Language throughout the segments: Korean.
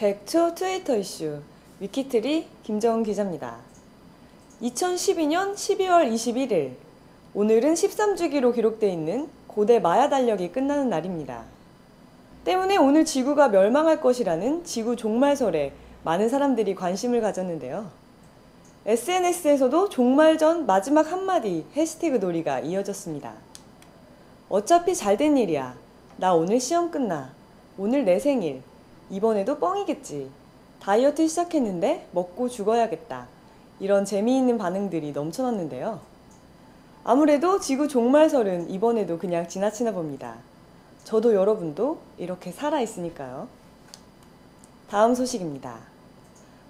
100초 트위터 이슈 위키트리 김정은 기자입니다. 2012년 12월 21일 오늘은 13주기로 기록돼 있는 고대 마야 달력이 끝나는 날입니다. 때문에 오늘 지구가 멸망할 것이라는 지구 종말설에 많은 사람들이 관심을 가졌는데요. SNS에서도 종말 전 마지막 한마디 해시태그 놀이가 이어졌습니다. 어차피 잘 된 일이야. 나 오늘 시험 끝나. 오늘 내 생일. 이번에도 뻥이겠지. 다이어트 시작했는데 먹고 죽어야겠다. 이런 재미있는 반응들이 넘쳐났는데요. 아무래도 지구 종말설은 이번에도 그냥 지나치나 봅니다. 저도 여러분도 이렇게 살아있으니까요. 다음 소식입니다.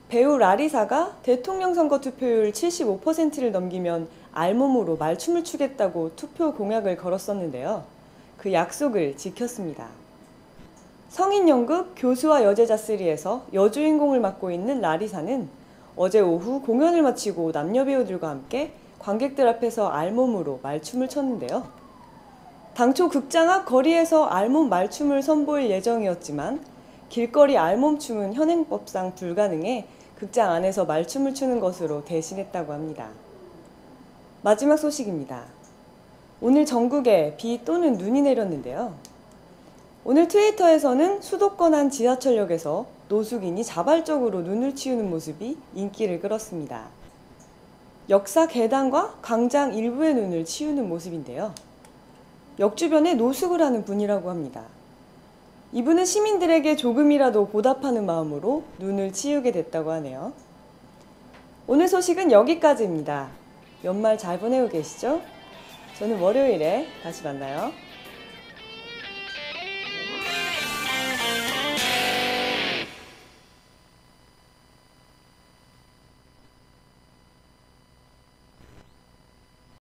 배우 라리사가 대통령 선거 투표율 75%를 넘기면 알몸으로 말춤을 추겠다고 투표 공약을 걸었었는데요. 그 약속을 지켰습니다. 성인 연극 교수와 여제자 3에서 여주인공을 맡고 있는 라리사는 어제 오후 공연을 마치고 남녀 배우들과 함께 관객들 앞에서 알몸으로 말춤을 췄는데요. 당초 극장 앞 거리에서 알몸 말춤을 선보일 예정이었지만 길거리 알몸춤은 현행법상 불가능해 극장 안에서 말춤을 추는 것으로 대신했다고 합니다. 마지막 소식입니다. 오늘 전국에 비 또는 눈이 내렸는데요. 오늘 트위터에서는 수도권 한 지하철역에서 노숙인이 자발적으로 눈을 치우는 모습이 인기를 끌었습니다. 역사 계단과 광장 일부의 눈을 치우는 모습인데요. 역 주변에 노숙을 하는 분이라고 합니다. 이분은 시민들에게 조금이라도 보답하는 마음으로 눈을 치우게 됐다고 하네요. 오늘 소식은 여기까지입니다. 연말 잘 보내고 계시죠? 저는 월요일에 다시 만나요.